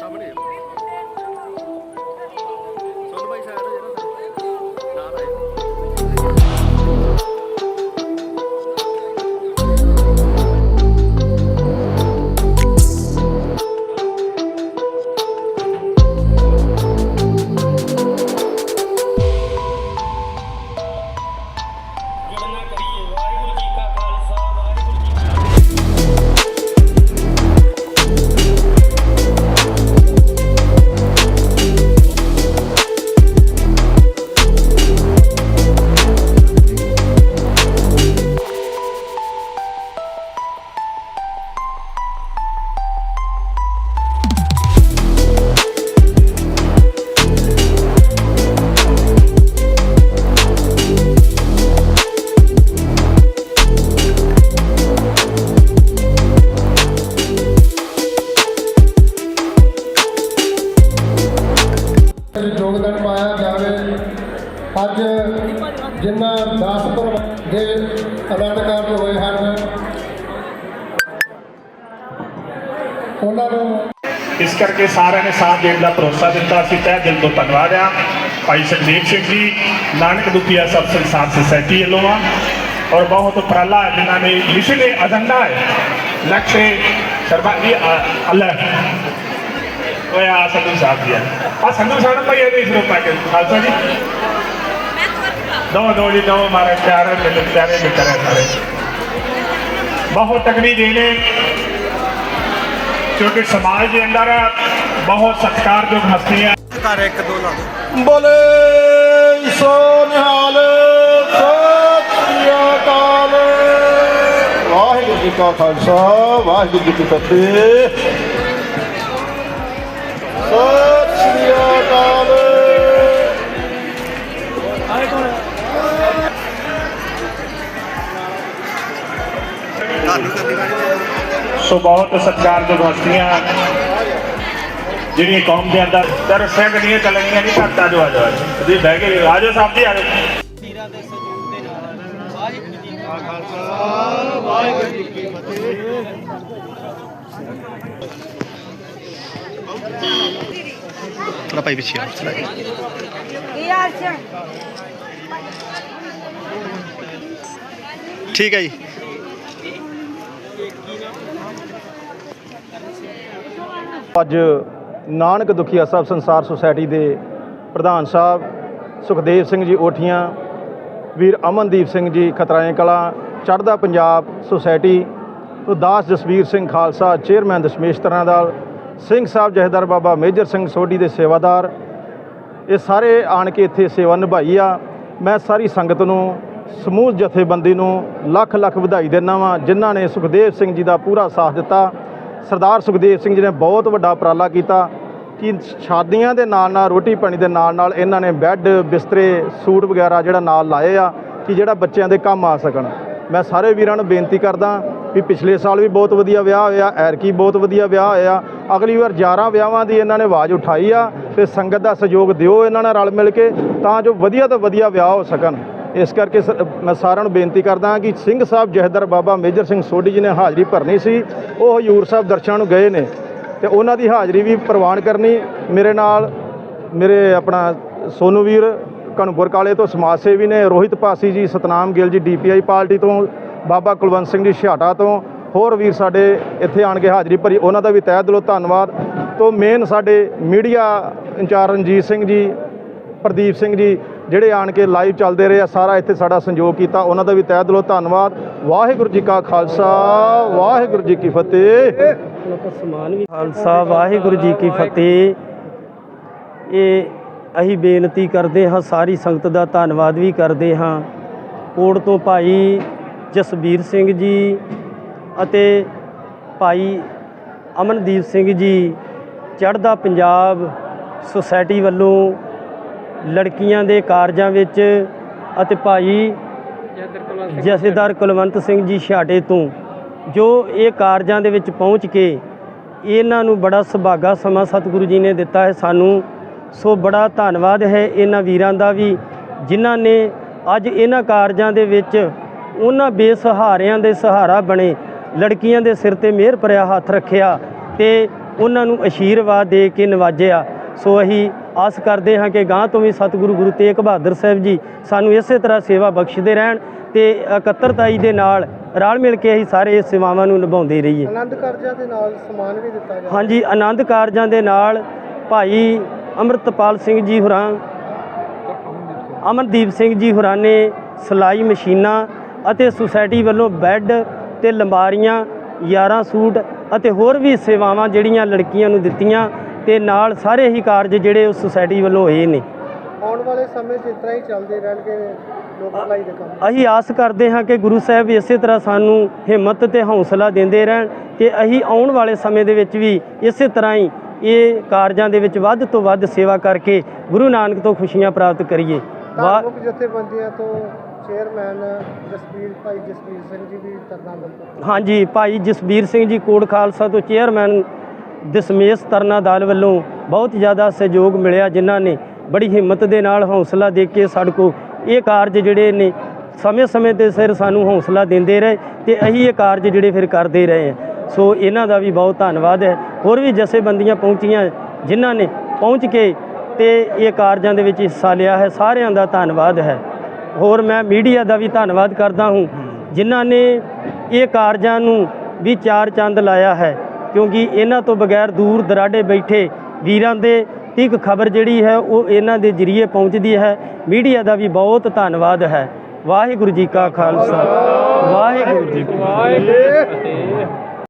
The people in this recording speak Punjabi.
Tá bonito. ਯੋਗਦਾਨ ਪਾਇਆ ਜਾਵੇ। ਅੱਜ ਜਿਨ੍ਹਾਂ 10 ਦੇ ਅਨੰਦ ਹੋਏ ਹਨ, ਉਹਨਾਂ ਨੂੰ ਇਸ ਕਰਕੇ ਸਾਰਿਆਂ ਨੇ ਸਾਥ ਦੇਣ ਦਾ ਭਰੋਸਾ ਦਿੱਤਾ। ਅਸੀਂ ਤਹਿ ਦਿਲ ਤੋਂ ਧੰਨਵਾਦ ਆ ਭਾਈ ਸੁਖਦੇਵ ਸਿੰਘ ਜੀ, ਨਾਨਕ ਦੁਪੀਆ ਸਭ ਸੰਸਾਰ ਸੁਸਾਇਟੀ ਵੱਲੋਂ ਆ। ਔਰ ਬਹੁਤ ਉਪਰਾਲਾ ਹੈ, ਜਿਨ੍ਹਾਂ ਨੇ ਮਿਸ਼ਨ ਏਜੰਡਾ ਹੈ। ਲਕਸ਼ੇ ਸਰਬੱਤੀ ਓਏ ਆ ਸੰਧੂ ਸਾਹਿਬ ਜੀ ਆ ਸੰਧੂ ਸਾਹਿਬ ਭਾਈ ਇਹਦੇ ਇਸ ਨੂੰ ਪਾ ਕੇ ਖਾਲਸਾ ਜੀ ਦੋ ਦੋ ਜੀ ਦੋ ਮਾਰੇ ਪਿਆਰੇ ਮਿੱਤਰ ਪਿਆਰੇ ਮਿੱਤਰ ਹੈ ਸਾਰੇ ਬਹੁਤ ਤਕੜੀ ਦੇ ਨੇ ਕਿਉਂਕਿ ਸਮਾਜ ਦੇ ਅੰਦਰ ਬਹੁਤ ਸਤਿਕਾਰਯੋਗ ਹਸਤੀਆਂ ਘਰ ਇੱਕ ਦੋ ਲਾ ਦਿਓ ਬੋਲੇ ਸੋ ਨਿਹਾਲ ਸਤਿ ਸ੍ਰੀ ਅਕਾਲ ਵਾਹਿਗੁਰੂ ਸੋ ਬਹੁਤ ਸਤਿਕਾਰਯੋਗ ਹਸਤੀਆਂ ਜਿਹੜੀਆਂ ਕੌਮ ਦੇ ਅੰਦਰ ਦਰ ਸਿੰਘ ਦੀਆਂ ਚੱਲਣੀਆਂ ਨਹੀਂ ਘੱਟ ਆਜੋ ਆਜੋ ਆਜੋ ਤੁਸੀਂ ਬਹਿ ਕੇ ਆਜੋ ਸਾਹਿਬ ਜੀ ਆਜੋ ਵੀਰਾਂ ਦੇ ਸਹਿਯੋਗ ਦੇ ਨਾਲ ਵਾਹਿਗੁਰੂ ਜੀ ਕਾ ਖਾਲਸਾ ਵਾਹਿਗੁਰੂ ਜੀ ਕੀ ਫਤਿਹ ਥੋੜਾ ਭਾਈ ਪਿੱਛੇ ਆ ਚਲਾ ਕੀ ਹਾਲ ਚਾਲ ਠੀਕ ਹੈ ਜੀ। ਅੱਜ ਨਾਨਕ ਦੁਖੀਆ ਸਾਹਿਬ ਸੰਸਾਰ ਸੁਸਾਇਟੀ ਦੇ ਪ੍ਰਧਾਨ ਸਾਹਿਬ ਸੁਖਦੇਵ ਸਿੰਘ ਜੀ ਓਠੀਆਂ, ਵੀਰ ਅਮਨਦੀਪ ਸਿੰਘ ਜੀ ਖਤਰਾਏ ਕਲਾ, ਚੜ੍ਹਦਾ ਪੰਜਾਬ ਸੁਸਾਇਟੀ, ਉਦਾਸ ਜਸਵੀਰ ਸਿੰਘ ਖਾਲਸਾ, ਚੇਅਰਮੈਨ ਦਸ਼ਮੇਸ਼ ਤਰਨਾਦਲ ਸਿੰਘ ਸਾਹਿਬ ਜਹੇਦਾਰ ਬਾਬਾ ਮੇਜਰ ਸਿੰਘ ਸੋਢੀ ਦੇ ਸੇਵਾਦਾਰ, ਇਹ ਸਾਰੇ ਆਣ ਕੇ ਇੱਥੇ ਸੇਵਾ ਨਿਭਾਈ ਆ। ਮੈਂ ਸਾਰੀ ਸੰਗਤ ਨੂੰ, ਸਮੂਹ ਜਥੇਬੰਦੀ ਨੂੰ ਲੱਖ ਲੱਖ ਵਧਾਈ ਦਿੰਦਾ ਵਾਂ, ਜਿਨ੍ਹਾਂ ਨੇ ਸੁਖਦੇਵ ਸਿੰਘ ਜੀ ਦਾ ਪੂਰਾ ਸਾਥ ਦਿੱਤਾ। ਸਰਦਾਰ ਸੁਖਦੇਵ ਸਿੰਘ ਜੀ ਨੇ ਬਹੁਤ ਵੱਡਾ ਉਪਰਾਲਾ ਕੀਤਾ ਕਿ ਸ਼ਾਦੀਆਂ ਦੇ ਨਾਲ ਨਾਲ, ਰੋਟੀ ਪਾਣੀ ਦੇ ਨਾਲ ਨਾਲ ਇਹਨਾਂ ਨੇ ਬੈੱਡ, ਬਿਸਤਰੇ, ਸੂਟ ਵਗੈਰਾ ਜਿਹੜਾ ਨਾਲ ਲਾਏ ਆ ਕਿ ਜਿਹੜਾ ਬੱਚਿਆਂ ਦੇ ਕੰਮ ਆ ਸਕਣ। ਮੈਂ ਸਾਰੇ ਵੀਰਾਂ ਨੂੰ ਬੇਨਤੀ ਕਰਦਾ ਵੀ ਪਿਛਲੇ ਸਾਲ ਵੀ ਬਹੁਤ ਵਧੀਆ ਵਿਆਹ ਹੋਇਆ ਐਰਕੀ ਬਹੁਤ ਵਧੀਆ ਵਿਆਹ ਹੋਇਆ। ਅਗਲੀ ਵਾਰ 11 ਵਿਆਹਾਂ ਦੀ ਇਹਨਾਂ ਨੇ ਆਵਾਜ਼ ਉਠਾਈ ਆ ਤੇ ਸੰਗਤ ਦਾ ਸਹਿਯੋਗ ਦਿਓ ਇਹਨਾਂ ਨਾਲ ਰਲ ਮਿਲ ਕੇ ਤਾਂ ਜੋ ਵਧੀਆ ਤੋਂ ਵਧੀਆ ਵਿਆਹ ਹੋ ਸਕਣ। ਇਸ ਕਰਕੇ ਸ- ਮੈਂ ਸਾਰਿਆਂ ਨੂੰ ਬੇਨਤੀ ਕਰਦਾ ਕਿ ਸਿੰਘ ਸਾਹਿਬ ਜਹਦਰ ਬਾਬਾ ਮੇਜਰ ਸਿੰਘ ਸੋਢੀ ਜੀ ਨੇ ਹਾਜ਼ਰੀ ਭਰਨੀ ਸੀ, ਉਹ ਹਜੂਰ ਸਾਹਿਬ ਦਰਸ਼ਨਾਂ ਨੂੰ ਗਏ ਨੇ ਤੇ ਉਹਨਾਂ ਦੀ ਹਾਜ਼ਰੀ ਵੀ ਪ੍ਰਵਾਨ ਕਰਨੀ ਮੇਰੇ ਨਾਲ, ਮੇਰੇ ਆਪਣਾ ਸੋਨੂ ਵੀਰ ਕਣਪੁਰ ਕਾਲੇ ਤੋਂ ਸਮਾਜ ਸੇਵੀ ਨੇ, ਰੋਹਿਤ ਪਾਸੀ ਜੀ, ਸਤਨਾਮ ਗਿੱਲ ਜੀ ਡੀਪੀਆਈ ਪਾਰਟੀ ਤੋਂ, ਬਾਬਾ ਕੁਲਵੰਤ ਸਿੰਘ ਜੀ ਛਿਆਟਾ ਤੋਂ ਹੋਰ ਵੀਰ ਸਾਡੇ ਇੱਥੇ ਆਣ ਕੇ ਹਾਜ਼ਰੀ ਭਰੀ, ਉਹਨਾਂ ਦਾ ਵੀ ਤਹਿ ਦਿਲੋਂ ਧੰਨਵਾਦ। ਤੋਂ ਮੇਨ ਸਾਡੇ ਮੀਡੀਆ ਇੰਚਾਰਜ ਰਣਜੀਤ ਸਿੰਘ ਜੀ, ਪ੍ਰਦੀਪ ਸਿੰਘ ਜੀ, ਜਿਹੜੇ ਆਣ ਕੇ ਲਾਈਵ ਚੱਲਦੇ ਰਹੇ ਆ, ਸਾਰਾ ਇੱਥੇ ਸਾਡਾ ਸੰਯੋਗ ਕੀਤਾ, ਉਹਨਾਂ ਦਾ ਵੀ ਤਹਿ ਦਿਲੋਂ ਧੰਨਵਾਦ। ਵਾਹਿਗੁਰੂ ਜੀ ਕਾ ਖਾਲਸਾ, ਵਾਹਿਗੁਰੂ ਜੀ ਕੀ ਫਤਿਹ। ਖਾਲਸਾ, ਵਾਹਿਗੁਰੂ ਜੀ ਕੀ ਫਤਿਹ। ਇਹ ਅਸੀਂ ਬੇਨਤੀ ਕਰਦੇ ਹਾਂ, ਸਾਰੀ ਸੰਗਤ ਦਾ ਧੰਨਵਾਦ ਵੀ ਕਰਦੇ ਹਾਂ। ਕੋੜ ਤੋਂ ਭਾਈ ਜਸਬੀਰ ਸਿੰਘ ਜੀ ਅਤੇ ਭਾਈ ਅਮਨਦੀਪ ਸਿੰਘ ਜੀ ਚੜ੍ਹਦਾ ਪੰਜਾਬ ਸੁਸਾਇਟੀ ਵੱਲੋਂ ਲੜਕੀਆਂ ਦੇ ਕਾਰਜਾਂ ਵਿੱਚ ਅਤੇ ਭਾਈ ਜਥੇਦਾਰ ਕੁਲਵੰਤ ਸਿੰਘ ਜੀ ਛਾਟੇ ਤੋਂ ਜੋ ਇਹ ਕਾਰਜਾਂ ਦੇ ਵਿੱਚ ਪਹੁੰਚ ਕੇ ਇਹਨਾਂ ਨੂੰ ਬੜਾ ਸੁਭਾਗਾ ਸਮਾਂ ਸਤਿਗੁਰੂ ਜੀ ਨੇ ਦਿੱਤਾ ਹੈ ਸਾਨੂੰ, ਸੋ ਬੜਾ ਧੰਨਵਾਦ ਹੈ ਇਹਨਾਂ ਵੀਰਾਂ ਦਾ ਵੀ ਜਿਨ੍ਹਾਂ ਨੇ ਅੱਜ ਇਹਨਾਂ ਕਾਰਜਾਂ ਦੇ ਵਿੱਚ ਉਹਨਾਂ ਬੇਸਹਾਰਿਆਂ ਦੇ ਸਹਾਰਾ ਬਣੇ ਲੜਕੀਆਂ ਦੇ ਸਿਰ ਤੇ ਮਿਹਰ ਭਰਿਆ ਹੱਥ ਰੱਖਿਆ ਤੇ ਉਹਨਾਂ ਨੂੰ ਅਸ਼ੀਰਵਾਦ ਦੇ ਕੇ ਨਵਾਜਿਆ। ਸੋ ਅਸੀਂ ਆਸ ਕਰਦੇ ਹਾਂ ਕਿ ਗਾਂ ਤੋਂ ਵੀ ਸਤਿਗੁਰੂ ਗੁਰੂ ਤੇਗ ਬਹਾਦਰ ਸਾਹਿਬ ਜੀ ਸਾਨੂੰ ਇਸੇ ਤਰ੍ਹਾਂ ਸੇਵਾ ਬਖਸ਼ਦੇ ਰਹਿਣ ਤੇ ਇਕੱਤਰਤਾਈ ਦੇ ਨਾਲ ਰਲ ਮਿਲ ਕੇ ਅਸੀਂ ਸਾਰੇ ਇਹ ਸੇਵਾਵਾਂ ਨੂੰ ਨਿਭਾਉਂਦੇ ਰਹੀਏ। ਆਨੰਦ ਕਾਰਜਾਂ ਦੇ ਨਾਲ ਸਮਾਨ ਵੀ ਦਿੱਤਾ ਜਾਂਦਾ। ਹਾਂਜੀ ਆਨੰਦ ਕਾਰਜਾਂ ਦੇ ਨਾਲ ਭਾਈ ਅੰਮ੍ਰਿਤਪਾਲ ਸਿੰਘ ਜੀ ਹੋਰਾਂ ਅਮਨਦੀਪ ਸਿੰਘ ਜੀ ਹੋਰਾਂ ਨੇ ਸਿਲਾਈ ਮਸ਼ੀਨਾਂ ਅਤੇ ਸੁਸਾਇਟੀ ਵੱਲੋਂ ਬੈੱਡ ਤੇ ਲੰਬਾਰੀਆਂ 11 ਸੂਟ ਅਤੇ ਹੋਰ ਵੀ ਸੇਵਾਵਾਂ ਜਿਹੜੀਆਂ ਲੜਕੀਆਂ ਨੂੰ ਦਿੱਤੀਆਂ ਤੇ ਨਾਲ ਸਾਰੇ ਹੀ ਕਾਰਜ ਜਿਹੜੇ ਉਸ ਸੁਸਾਇਟੀ ਵੱਲੋਂ ਹੋਏ ਨੇ। ਆਉਣ ਵਾਲੇ ਸਮੇਂ 'ਚ ਇਸ ਤਰ੍ਹਾਂ ਹੀ ਚੱਲਦੇ ਰਹਿਣਗੇ ਲੋਕ ਭਲਾਈ ਦੇ ਕੰਮ। ਅਸੀਂ ਆਸ ਕਰਦੇ ਹਾਂ ਕਿ ਗੁਰੂ ਸਾਹਿਬ ਇਸੇ ਤਰ੍ਹਾਂ ਸਾਨੂੰ ਹਿੰਮਤ ਤੇ ਹੌਸਲਾ ਦਿੰਦੇ ਰਹਿਣ ਕਿ ਅਸੀਂ ਆਉਣ ਵਾਲੇ ਸਮੇਂ ਦੇ ਵਿੱਚ ਵੀ ਇਸੇ ਤਰ੍ਹਾਂ ਹੀ ਇਹ ਕਾਰਜਾਂ ਦੇ ਵਿੱਚ ਵੱਧ ਤੋਂ ਵੱਧ ਸੇਵਾ ਕਰਕੇ ਗੁਰੂ ਨਾਨਕ ਤੋਂ ਖੁਸ਼ੀਆਂ ਪ੍ਰਾਪਤ ਕਰੀਏ। ਧਾਰਮਿਕ ਜਥੇਬੰਦੀਆਂ ਤੋਂ ਚੇਅਰਮੈਨ ਜਸਵੀਰ ਭਾਈ ਜਸਵੀਰ ਸਿੰਘ ਜੀ ਵੀ ਤਰਨਾ ਮਿਲਦੇ ਹਾਂਜੀ, ਭਾਈ ਜਸਬੀਰ ਸਿੰਘ ਜੀ ਕੋਟ ਖਾਲਸਾ ਤੋਂ ਚੇਅਰਮੈਨ ਦਸਮੇਸ਼ ਤਰਨਾ ਦਲ ਵੱਲੋਂ ਬਹੁਤ ਜ਼ਿਆਦਾ ਸਹਿਯੋਗ ਮਿਲਿਆ ਜਿਨ੍ਹਾਂ ਨੇ ਬੜੀ ਹਿੰਮਤ ਦੇ ਨਾਲ ਹੌਸਲਾ ਦੇ ਕੇ ਸਾਡੇ ਕੋ ਇਹ ਕਾਰਜ ਜਿਹੜੇ ਨੇ ਸਮੇਂ-ਸਮੇਂ ਤੇ ਸਿਰ ਸਾਨੂੰ ਹੌਸਲਾ ਦਿੰਦੇ ਰਹੇ ਤੇ ਅਸੀਂ ਇਹ ਕਾਰਜ ਜਿਹੜੇ ਫਿਰ ਕਰਦੇ ਰਹੇ ਹਾਂ ਸੋ ਇਹਨਾਂ ਦਾ ਵੀ ਬਹੁਤ ਧੰਨਵਾਦ ਹੈ। ਹੋਰ ਵੀ ਜਥੇਬੰਦੀਆਂ ਪਹੁੰਚੀਆਂ ਜਿਨ੍ਹਾਂ ਨੇ ਪਹੁੰਚ ਕੇ ਤੇ ਇਹ ਕਾਰਜਾਂ ਦੇ ਵਿੱਚ ਹਿੱਸਾ ਲਿਆ ਹੈ। ਸਾਰਿਆਂ ਦਾ ਧੰਨਵਾਦ ਹੈ। ਹੋਰ ਮੈਂ ਮੀਡੀਆ ਦਾ ਵੀ ਧੰਨਵਾਦ ਕਰਦਾ ਹਾਂ, ਜਿਨ੍ਹਾਂ ਨੇ ਇਹ ਕਾਰਜਾਂ ਨੂੰ ਵੀ ਚਾਰ ਚੰਦ ਲਾਇਆ ਹੈ, ਕਿਉਂਕਿ ਇਹਨਾਂ ਤੋਂ ਬਗੈਰ ਦੂਰ ਦਰਾਡੇ ਬੈਠੇ ਵੀਰਾਂ ਦੇ ਤੀਕ ਖਬਰ ਜਿਹੜੀ ਹੈ, ਉਹ ਇਹਨਾਂ ਦੇ ਜਰੀਏ ਪਹੁੰਚਦੀ ਹੈ। ਮੀਡੀਆ ਦਾ ਵੀ ਬਹੁਤ ਧੰਨਵਾਦ ਹੈ। ਵਾਹਿਗੁਰੂ ਜੀ ਕਾ ਖਾਲਸਾ। ਵਾਹਿਗੁਰੂ ਜੀ ਕੀ ਫਤਿਹ।